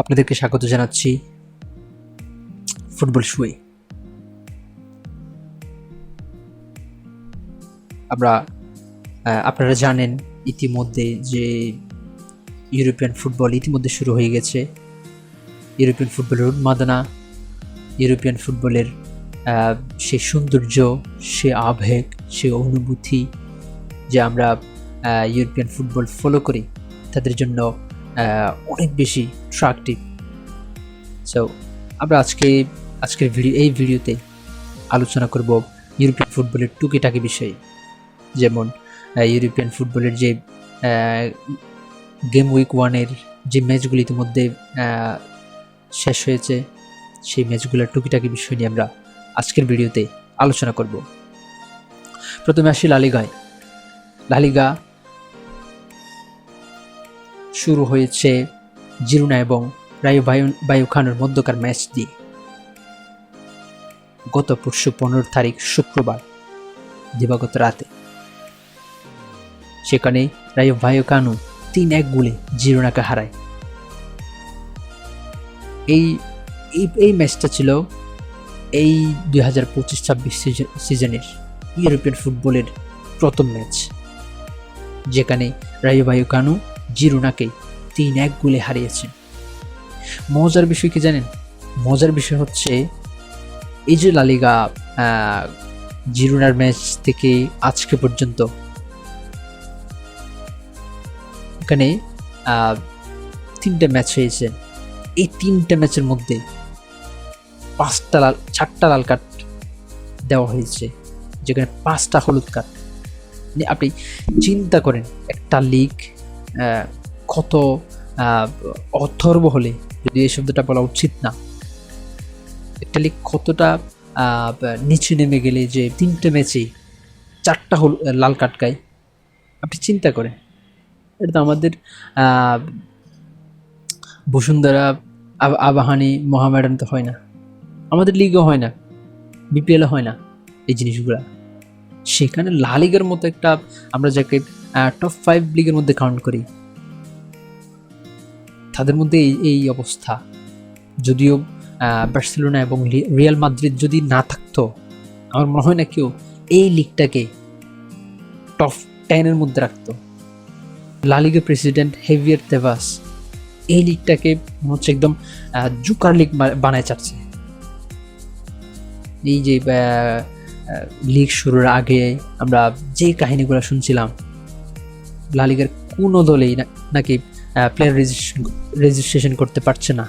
আপনাদেরকে স্বাগত জানাচ্ছি ফুটবল শুয়ে। আমরা আপনারা জানেন ইতিমধ্যে যে ইউরোপিয়ান ফুটবল ইতিমধ্যে শুরু হয়ে গেছে। ইউরোপিয়ান ফুটবলের উন্মাদনা, ইউরোপিয়ান ফুটবলের সেই সৌন্দর্য, সে আবেগ, সে অনুভূতি যে আমরা ইউরোপিয়ান ফুটবল ফলো করি, তাদের জন্য অনেক বেশি অ্যাট্রাকটিভ সো আমরা আজকে, আজকের ভিডিও এই ভিডিওতে আলোচনা করব ইউরোপিয়ান ফুটবলের টুকিটাকি বিষয়ে। যেমন ইউরোপিয়ান ফুটবলের যে গেম উইক ওয়ানের যে ম্যাচগুলি ইতিমধ্যে শেষ হয়েছে, সেই ম্যাচগুলোর টুকিটাকি বিষয় নিয়ে আমরা আজকের ভিডিওতে আলোচনা করব। প্রথমে আসি লালিগায় লালিগা শুরু হয়েছে জিরুনা এবং রায়ু বায়ু বায়ুখানোর মধ্যকার ম্যাচ দিয়ে। গত পরশু পনেরো তারিখ শুক্রবার, দিবাগত রাতে। সেখানে রায়ু বায়ুকানু তিন এক গোলে জিরোনাকে হারায়। এই এই ম্যাচটা ছিল এই দুই হাজার পঁচিশ ছাব্বিশ সিজনের ইউরোপিয়ান ফুটবলের প্রথম ম্যাচ, যেখানে রায়ু বায়ুকানু জিরোনাকে তিন এক গোলে হারিয়েছেন মজার বিষয় কি জানেন? মজার বিষয় হচ্ছে এই যে লালিগা জিরোনার ম্যাচ থেকে আজকে পর্যন্ত এখানে তিনটে ম্যাচ হয়েছে। এই তিনটে ম্যাচের মধ্যে পাঁচটা লাল, চারটা লাল কার্ড দেওয়া হয়েছে, যেখানে পাঁচটা হলুদ কার্ড। মানে আপনি চিন্তা করেন, একটা লিগ কত অথর্ব হলে যদি এই শব্দটা বলা উচিত না লিগ কতটা নিচে নেমে গেলে যে তিনটে ম্যাচেই চারটা হল, লাল গায় আপনি চিন্তা করেন। এটা তো আমাদের বসুন্ধরা আবাহানি মোহামেডান তো হয় না, আমাদের লিগও হয় না বিপিএল হয় না এই জিনিসগুলা। সেখানে লা লিগের মতো একটা আমরা যাকে টপ ফাইভ লিগের মধ্যে কাউন্ট করি। তাদের মধ্যে এই এই অবস্থা। যদিও বার্সেলোনা এবং রিয়াল মাদ্রিদ যদি না থাকতো, আমার মনে হয় না কেউ এই লিগটাকে টপ টেনের মধ্যে রাখতো। লা লিগের প্রেসিডেন্ট হেভিয়ার তেভাস এই লিগটাকে মনে হচ্ছে একদম জুকার লিগ বানায় চাচ্ছে এই যে লিগ শুরুর আগে আমরা যে কাহিনীগুলো শুনছিলাম লা লিগের কোনো দলেই নাকি প্লেয়ার রেজিস্ট্রেশন করতে পারছে না।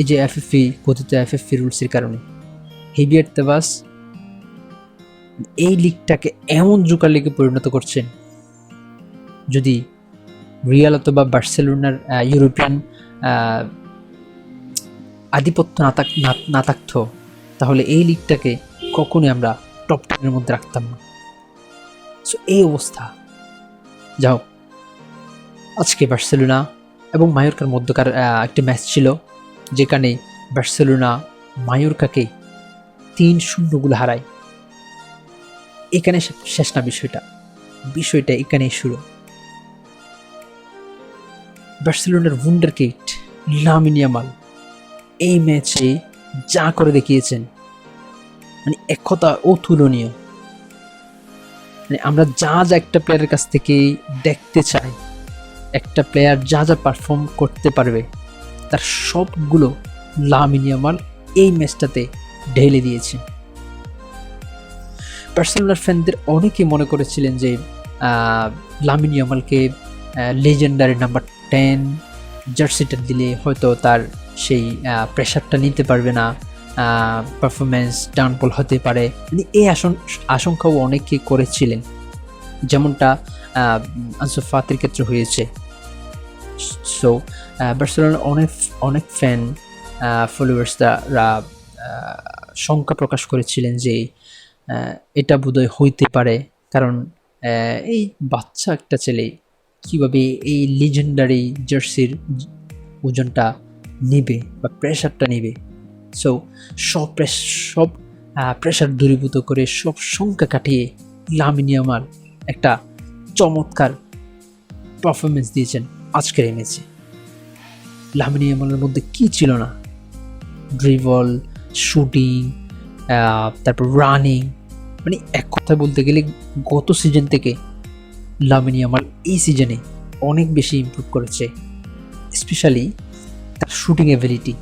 এই যে এফএফি কথিত এফএফি রুলসের কারণে। হেভিয়ার তেবাস এই লিগটাকে এমন জুকার লিগে পরিণত করছেন, যদি রিয়াল অথবা বার্সেলোনার ইউরোপিয়ান আধিপত্য না থাক, না থাকতো, তাহলে এই লিগটাকে কখনোই আমরা টপ টেনের মধ্যে রাখতাম না। সো এই অবস্থা। যাও। আজকে বার্সেলোনা এবং মায়োরকার মধ্যকার একটি ম্যাচ ছিল যেখানে বার্সেলোনা মায়োরকাকে তিন শূন্য গোল হারায়। এখানে শেষ না বিষয়টা। বিষয়টা এখানেই শুরু। বার্সেলোনার ভুন্ডার কিট লামিনিয়ামাল এই ম্যাচে যা করে দেখিয়েছেন মানে এক কথা অতুলনীয়। মানে আমরা যা যা একটা প্লেয়ারের কাছ থেকে দেখতে চাই একটা প্লেয়ার যা যা পারফর্ম করতে পারবে তার সবগুলো লামিনিয়ামাল এই ম্যাচটাতে ঢেলে দিয়েছে। বার্সেলোনার ফ্যানদের অনেকেই মনে করেছিলেন যে আহ, লামিন ইয়ামালকে লেজেন্ডারি নাম্বার টেন জার্সিটা দিলে হয়তো তার সেই প্রেশারটা নিতে পারবে না। পারফরমেন্স ডাউনফল হতে পারে। মানে এই আশং- আশঙ্কাও অনেকে করেছিলেন। যেমনটা আনসু ফাতির ক্ষেত্রে হয়েছে। সো বার্সেলোনার অনেক অনেক ফ্যান ফলোয়ার্সরা শঙ্কা প্রকাশ করেছিলেন যে এটা বোধহয় হইতে পারে। কারণ এই বাচ্চা একটা ছেলে, কীভাবে এই লিজেন্ডারি জার্সির ওজনটা নেবে বা প্রেশারটা নেবে? সো সব সব প্রেশার দূরীভূত করে সব সংখ্যা কাটিয়ে লামিনিয়ামার একটা চমৎকার পারফরমেন্স দিয়েছেন আজকের এই ম্যাচে লামিনী ইয়ামালের মধ্যে কি ছিল না? ড্রিবল শুটিং তারপর রানিং মানে এক কথায় বলতে গেলে গত সিজন থেকে লামিনী ইয়ামাল এই সিজনে অনেক বেশি ইমপ্রুভ করেছে স্পেশালি তার শুটিং এবিলিটি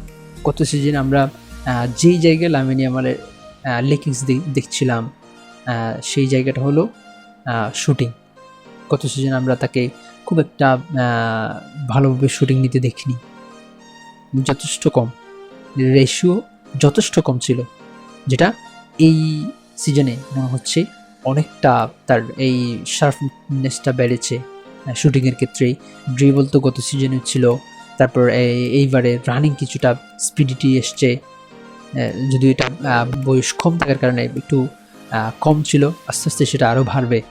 গত সিজনে আমরা যেই জায়গায় লামিনী ইয়ামালের লেকিংস দেখছিলাম সেই জায়গাটা হলো শুটিং গত সিজন আমরা তাকে খুব একটা ভালোভাবে শুটিং নিতে দেখিনি। যথেষ্ট কম। রেশিও যথেষ্ট কম ছিল, যেটা এই সিজনে মনে হচ্ছে। অনেকটা তার এই শার্পনেসটা বেড়েছে শুটিংয়ের ক্ষেত্রে ড্রিবল তো গত সিজনে ছিল। তারপর এই- এইবারে রানিং কিছুটা স্পিডিটি এসছে। যদিও এটা বয়স কম থাকার কারণে একটু কম ছিল আস্তে আস্তে সেটা আরও বাড়বে।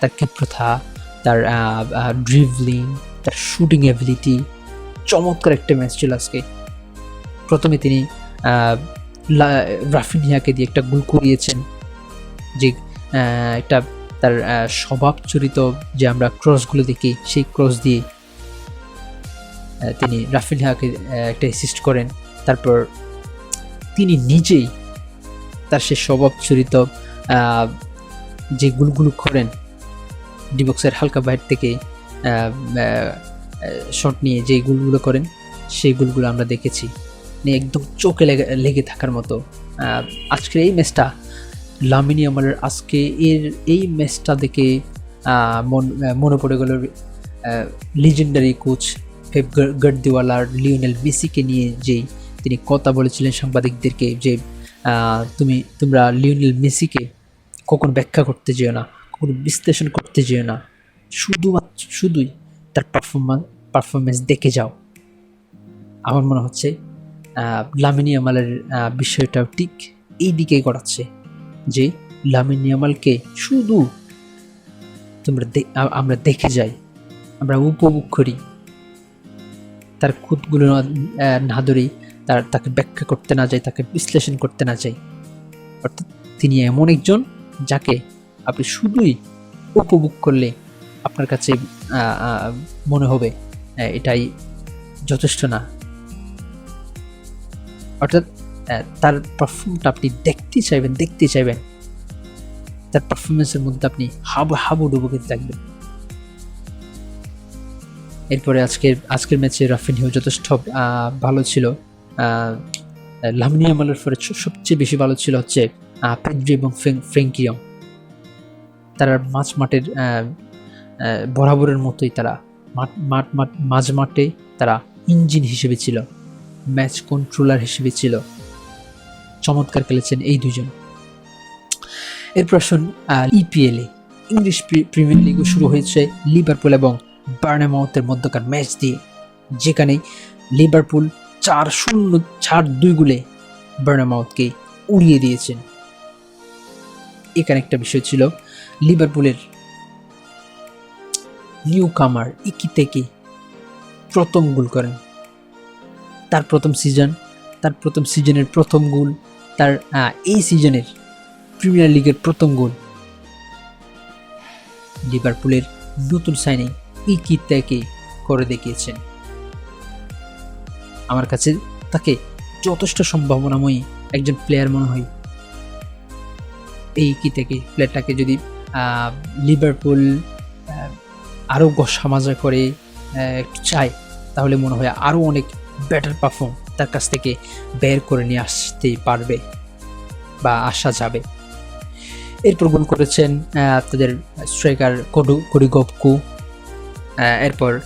তার প্রথা? তার ড্রিভলিং তার শুটিং এবিলিটি চমৎকার একটা ম্যাচ ছিল আজকে। প্রথমে তিনি রাফিনিয়াকে দিয়ে একটা গোল করিয়েছেন যে একটা তার আহ, স্বভাব চরিত যে আমরা ক্রসগুলো দেখি সেই ক্রস দিয়ে তিনি রাফিল হাকে একটা অ্যাসিস্ট করেন। তারপর তিনি নিজেই তার সে স্বভাব চরিত যে গুলগুলো করেন ডিবক্সের হালকা বাইর থেকে শট নিয়ে যে গুলগুলো করেন, সেই গুলগুলো আমরা দেখেছি। একদম চোখে লেগে থাকার মতো। আজকের এই ম্যাচটা লামিনী আমাদের আজকে এর এই ম্যাচটা দেখে মন মনে পড়ে গেল লিজেন্ডারি কোচ পেপ গার্দিওয়ালার লিওনেল মেসিকে নিয়ে যেই তিনি কথা বলেছিলেন সাংবাদিকদেরকে যে তুমি তোমরা লিওনেল মেসিকে কখন ব্যাখ্যা করতে যেও না কখনো বিশ্লেষণ করতে যেও না শুধুমাত্র শুধুই তার পারফরমেন্স পারফরমেন্স দেখে যাও। আমার মনে হচ্ছে আহ, লামিনী আমালের আহ, বিষয়টাও ঠিক এই দিকেই করাচ্ছে যে লামিনিয়ামালকে শুধু তোমরা আমরা দেখে যাই আমরা উপভোগ করি। তার খুদগুলো না ধরি তার, তাকে ব্যাখ্যা করতে না যাই তাকে বিশ্লেষণ করতে না যাই অর্থাৎ তিনি এমন একজন যাকে আপনি শুধুই উপভোগ করলে আপনার কাছে মনে হবে এটাই যথেষ্ট না। অর্থাৎ তার পারফর্মটা আপনি দেখতে চাইবেন দেখতে চাইবেন। তার পারফরমেন্সের মধ্যে আপনি হাবু হাবু ডুবু খেতে থাকবেন। এরপরে আজকের আজকের ম্যাচে রাফিনহিও যথেষ্ট ভালো ছিল। লামনি আমালের পরে সবচেয়ে বেশি ভালো ছিল হচ্ছে পেদ্রি এবং ফ্রেং- ফ্রেঙ্কিয়ং তারা মাঝ মাঠের বরাবরের মতোই তারা, মাঠ মাঠ মাঠ, মাঝ মাঠে তারা ইঞ্জিন হিসেবে ছিল, ম্যাচ কন্ট্রোলার হিসেবে ছিল। চমৎকার খেলেছেন এই দুজন এরপর আসুন ইপিএলে ইংলিশ প্রিমিয়ার লিগও শুরু হয়েছে, লিভারপুল এবং বার্নেমাউথের মধ্যকার ম্যাচ দিয়ে, যেখানে লিভারপুল চার শূন্য, চার দুই গুলে বার্নেমাউথকে উড়িয়ে দিয়েছেন। এখানে একটা বিষয় ছিল, লিভারপুলের নিউ কামার ইকি থেকে প্রথম গোল করেন। তার প্রথম সিজন, তার প্রথম সিজনের প্রথম গোল, তার এই সিজনের প্রিমিয়ার লিগের প্রথম গোল। লিভারপুলের নতুন সাইনিং ইকি থেকে করে দেখিয়েছেন। আমার কাছে তাকে যথেষ্ট সম্ভাবনাময়ী একজন প্লেয়ার মনে হয়। এই কি থেকে প্লেয়ারটাকে যদি লিভারপুল আরও সামাজা করে একটু চায়, তাহলে মনে হয় আরও অনেক বেটার পারফর্ম তার কাছ থেকে বের করে নিয়ে আসতে পারবে বা আসা যাবে। এরপর গোল করেছেন তাদের স্ট্রাইকার কোডু কোডিগপকু এরপর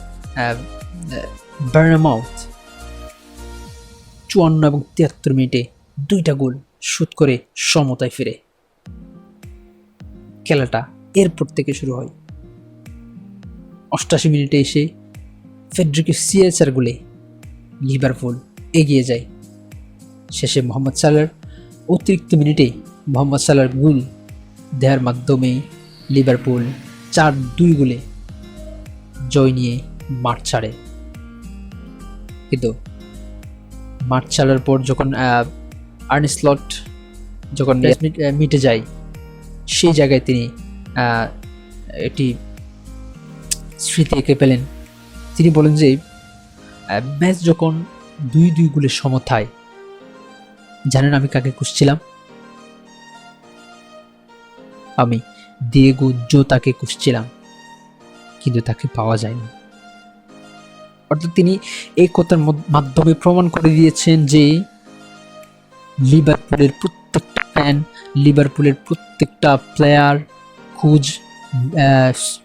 বার্নামাউথ চুয়ান্ন এবং তিয়াত্তর মিনিটে দুইটা গোল শুট করে সমতায় ফিরে। খেলাটা এরপর থেকে শুরু হয়। অষ্টাশি মিনিটে এসে ফেডরিকে সিএসআর গোলে লিভারপুল এগিয়ে যায়। শেষে মোহাম্মদ সালার অতিরিক্ত মিনিটে মোহাম্মদ সালার গোল দেওয়ার মাধ্যমে লিভারপুল চার দুই গোলে জয় নিয়ে মাঠ ছাড়ে। কিন্তু মাঠ ছাড়ার পর যখন আর্নিস্লট যখন ম্যাচ মিট- যায় সেই জায়গায় তিনি আহ, একটি স্মৃতি এঁকে পেলেন তিনি বলেন যে ম্যাচ যখন দুই দুই গোলের সমতায় জানেন আমি কাকে খুঁজছিলাম? আমি দিয়েগো জোতাকে খুঁজছিলাম। কিন্তু তাকে পাওয়া যায়নি। অর্থাৎ তিনি এই কথার মাধ্যমে প্রমাণ করে দিয়েছেন যে লিভারপুলের প্রত্যেকটা ফ্যান লিভারপুলের প্রত্যেকটা player coach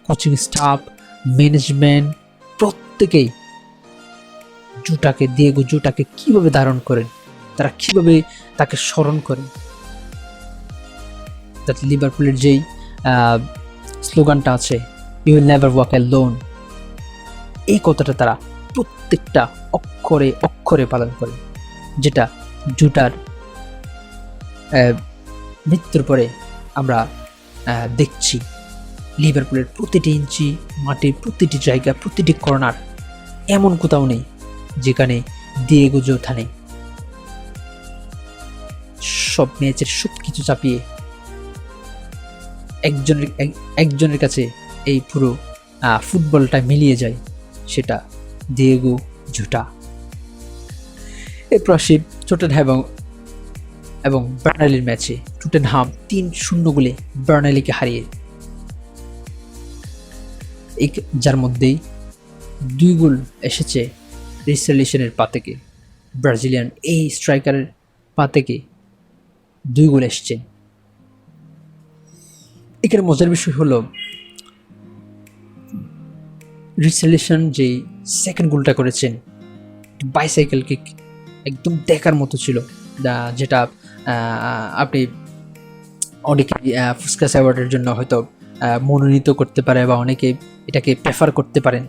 coaching staff management প্রত্যেকেই জুটাকে দিয়েগো জুটাকে কীভাবে ধারণ করেন, তারা কীভাবে তাকে স্মরণ করেন। তাতে লিভারপুলের যেই স্লোগানটা আছে you never walk alone এই কথাটা তারা প্রত্যেকটা অক্ষরে অক্ষরে পালন করে, যেটা জুটার মৃত্যুর পরে আমরা দেখছি। লিভারপুলের প্রতিটি ইঞ্চি, মাটির প্রতিটি জায়গা, প্রতিটি কর্নার এমন কোথাও নেই যেখানে দিয়েগো জোথা নেই। সব ম্যাচের সব কিছু চাপিয়ে একজনের, এক- একজনের কাছে এই পুরো ফুটবলটা মিলিয়ে যায় সেটা দিয়েগো জোটা এরপর আসি টোটেনহাম এবং এবং বার্নালির ম্যাচে টুটেনহাম তিন শূন্য গোলে বার্নালিকে হারিয়ে। এই যার মধ্যেই দুই গোল এসেছে রিসেলিশনের পা থেকে। ব্রাজিলিয়ান এই স্ট্রাইকারের পা থেকে দুই গোল এসছে। এখানে মজার বিষয় হলো রিসেলিশন যে সেকেন্ড গোলটা করেছেন বাইসাইকেল কিক একদম দেখার মতো ছিল। যেটা আপনি অনেকে ফুসকাস অ্যাওয়ার্ডের জন্য হয়তো মনোনীত করতে পারে বা অনেকে এটাকে প্রেফার করতে পারেন।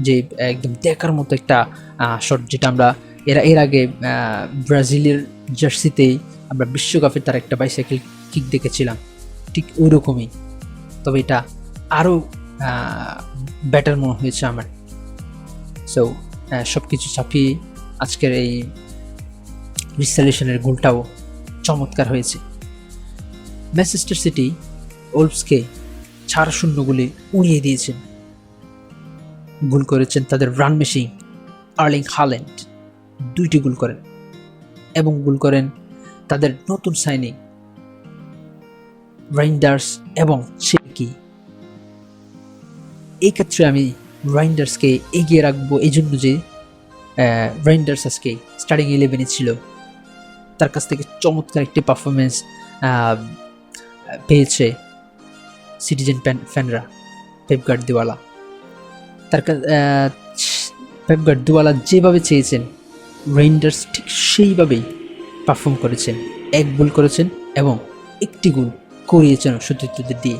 যে, একদম দেখার মতো একটা শট যেটা আমরা এরা, এর আগে ব্রাজিলের জার্সিতেই আমরা বিশ্বকাপে তার একটা বাইসাইকেল কিক দেখেছিলাম। ঠিক ওই রকমই তবে এটা আরও বেটার মনে হয়েছে আমার। সো সব কিছু চাপিয়ে আজকের এই রিসালেশনের গোলটাও চমৎকার হয়েছে। ম্যানচেস্টার সিটি ওলফসকে চার শূন্য গোলে উড়িয়ে দিয়েছেন। গোল করেছেন তাদের রান মেশিন আর্লিং হাল্যান্ড দুইটি গোল করেন এবং গোল করেন তাদের নতুন সাইনিং রাইন্ডার্স এবং চেলকি এই ক্ষেত্রে আমি রাইন্ডার্সকে এগিয়ে রাখব এই জন্য যে রাইন্ডার্স আজকে স্টার্টিং ইলেভেনে ছিল। তার কাছ থেকে চমৎকার একটি পারফরমেন্স পেয়েছে সিটিজেন ফ্যানরা পেপগার্ড দিওয়ালা তার পেপগার্ড দিওয়ালা যেভাবে চেয়েছেন রেইন্ডার্স ঠিক সেইভাবেই পারফর্ম করেছেন। এক গোল করেছেন এবং একটি গোল করিয়েছেন সতীর্থদের দিয়ে।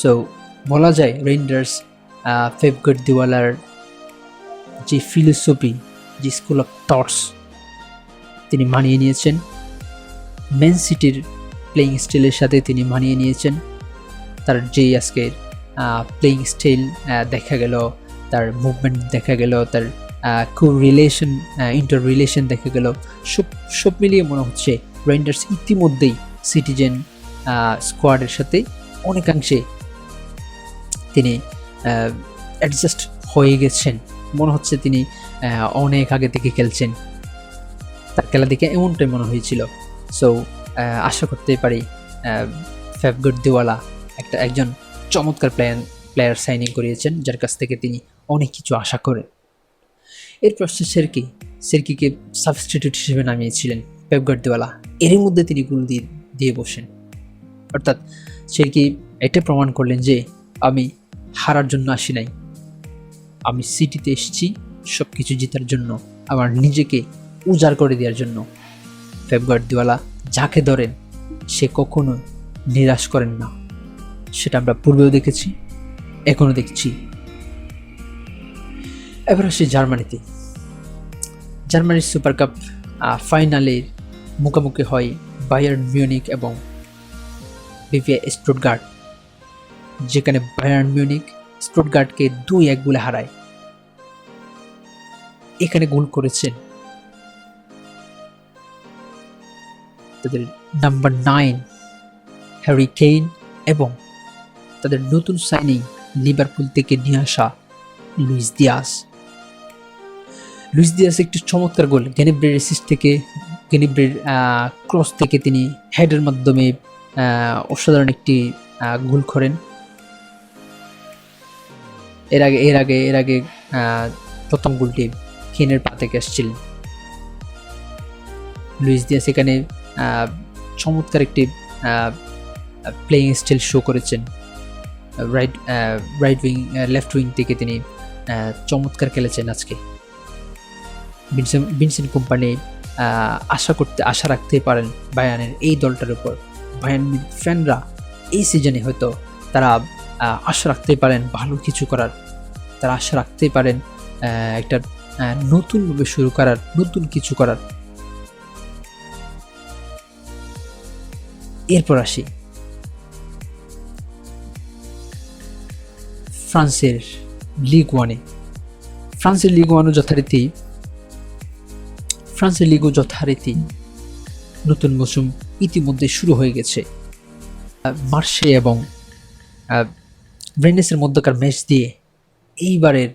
সো বলা যায় রেইন্ডার্স পেপগার্ড দিওয়ালার যে ফিলোসফি, যে স্কুল অফ থটস তিনি মানিয়ে নিয়েছেন। মেন সিটির প্লেয়িং স্টাইলের সাথে তিনি মানিয়ে নিয়েছেন। তার যেই আজকের প্লেয়িং স্টাইল দেখা গেল, তার মুভমেন্ট দেখা গেল, তার কো রিলেশন ইন্টার রিলেশন দেখা গেল, সব সব মিলিয়ে মনে হচ্ছে রেন্ডার্স ইতিমধ্যেই সিটিজেন স্কোয়াডের সাথে অনেকাংশে তিনি অ্যাডজাস্ট হয়ে গেছেন। মনে হচ্ছে তিনি অনেক আগে থেকে খেলছেন। তার খেলা দেখে এমনটাই মনে হয়েছিল। সো আশা করতে পারি ফ্যাবগুড দিওয়ালা একটা একজন চমৎকার প্লেয়ার প্লেয়ার সাইনিং করিয়েছেন, যার কাছ থেকে তিনি অনেক কিছু আশা করেন। এরপর সে সেরকি সেরকিকে সাবস্টিটিউট হিসেবে নামিয়েছিলেন পেপগার্ড দিওয়ালা এরই মধ্যে তিনি গোল দিয়ে দিয়ে বসেন। অর্থাৎ সেরকি এটা প্রমাণ করলেন যে, আমি হারার জন্য আসি নাই। আমি সিটিতে এসেছি সব কিছু জেতার জন্য, আমার নিজেকে উজাড় করে দেওয়ার জন্য। ফেবগার্ড দিওয়ালা যাকে ধরেন, সে কখনো নিরাশ করেন না। সেটা আমরা পূর্বেও দেখেছি, এখনও দেখছি। এবার আসি জার্মানিতে। জার্মানির সুপার কাপ ফাইনালের মুখোমুখি হয় বায়ার্ন মিউনিক এবং বিভিয়া স্টুটগার্ড যেখানে বায়ার্ন মিউনিক স্টুটগার্ডকে দুই এক গোলে হারায়। এখানে গোল করেছেন তাদের নাম্বার নাইন, হ্যারি কেইন এবং তাদের নতুন সাইনিং লিভারপুল থেকে নিয়ে আসা লুইস দিয়াস। লুইস দিয়াস একটি চমৎকার গোল। গেনিব্রের অ্যাসিস্ট থেকে, গেনিব্রের ক্রস থেকে তিনি হেডের মাধ্যমে অসাধারণ একটি গোল করেন। এর আগে এর আগে এর আগে প্রথম গোলটি কেনের পা থেকে আসছিলেন লুইস দিয়াস এখানে আহ, চমৎকার একটি প্লেয়িং স্টাইল শো করেছেন। Right right wing left wing থেকে তিনি চমৎকার খেলেছেন আজকে। ভিনসেন্ট কোম্পানি আশা করতে আশা রাখতেই পারেন বায়ানের এই দলটার উপর। বায়ান ফ্যানরা এই সিজনে হয়তো তারা আশা রাখতে পারেন, ভালো কিছু করার। তারা আশা রাখতে পারেন একটা নতুনভাবে শুরু করার, নতুন কিছু করার। এরপর আসি। ফ্রান্সের লিগ ওয়ানে ফ্রান্সের লিগ ওয়ানও যথারীতি, ফ্রান্সের লিগও যথারীতি নতুন মৌসুম ইতিমধ্যে শুরু হয়ে গেছে। মার্সে এবং আহ, ব্রেনেসের মধ্যকার ম্যাচ দিয়ে এইবারের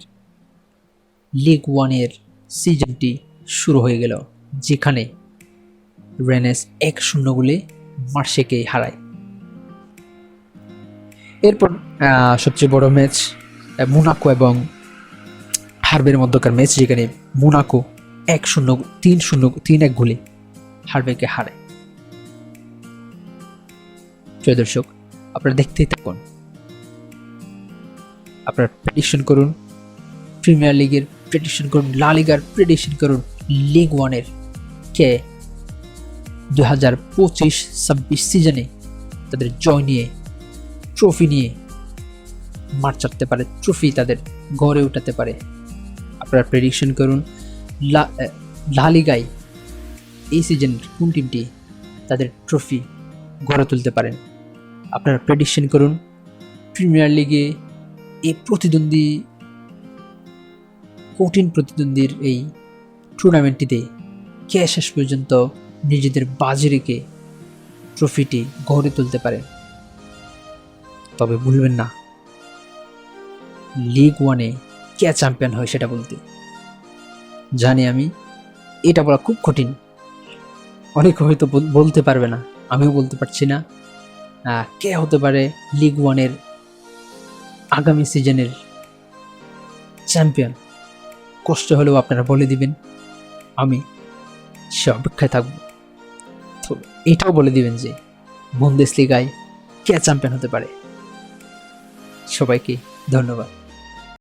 লিগ ওয়ানের সিজনটি শুরু হয়ে গেল যেখানে রেনেস এক শূন্য গোলে মার্শেকে হারায়। এরপর সবচেয়ে বড় ম্যাচ মোনাকো এবং হারবের মধ্যকার ম্যাচ যেখানে মোনাকো এক শূন্য তিন শূন্য তিন এক গোলে হারবেকে হারায়। প্রিয় দর্শক আপনারা দেখতেই থাকুন। আপনারা প্রেডিকশন করুন। প্রিমিয়ার লিগের প্রেডিকশন করুন লা লিগার প্রেডিকশন করুন লিগ ওয়ানের কে? দু হাজার পঁচিশ ছাব্বিশ সিজনে তাদের জয় নিয়ে ট্রফি নিয়ে মাঠ চাটতে পারে ট্রফি তাদের গড়ে উঠাতে পারে। আপনারা প্রেডিকশন করুন লা আহ, লা লিগায় এই সিজনের কোন টিমটি তাদের ট্রফি গড়ে তুলতে পারেন আপনারা প্রেডিকশন করুন প্রিমিয়ার লিগে এই প্রতিদ্বন্দ্বী, কঠিন প্রতিদ্বন্দ্বীর এই টুর্নামেন্টটিতে কে শেষ পর্যন্ত নিজেদের বাজি রেখে ট্রফিটি গড়ে তুলতে পারে? তবে ভুলবেন না। লিগ ওয়ানে কে চ্যাম্পিয়ন হয় সেটা বলতে? জানি আমি, এটা বলা খুব কঠিন। অনেকে হয়তো বলতে পারবে না, আমিও বলতে পারছি না। কে হতে পারে লিগ ওয়ানের আগামী সিজনের চ্যাম্পিয়ন। কষ্ট হলেও আপনারা বলে দিবেন, আমি সে অপেক্ষায় থাকব। তো এটাও বলে দিবেন যে বন্দেশ লিগায় কে চ্যাম্পিয়ন হতে পারে? সবাইকে ধন্যবাদ।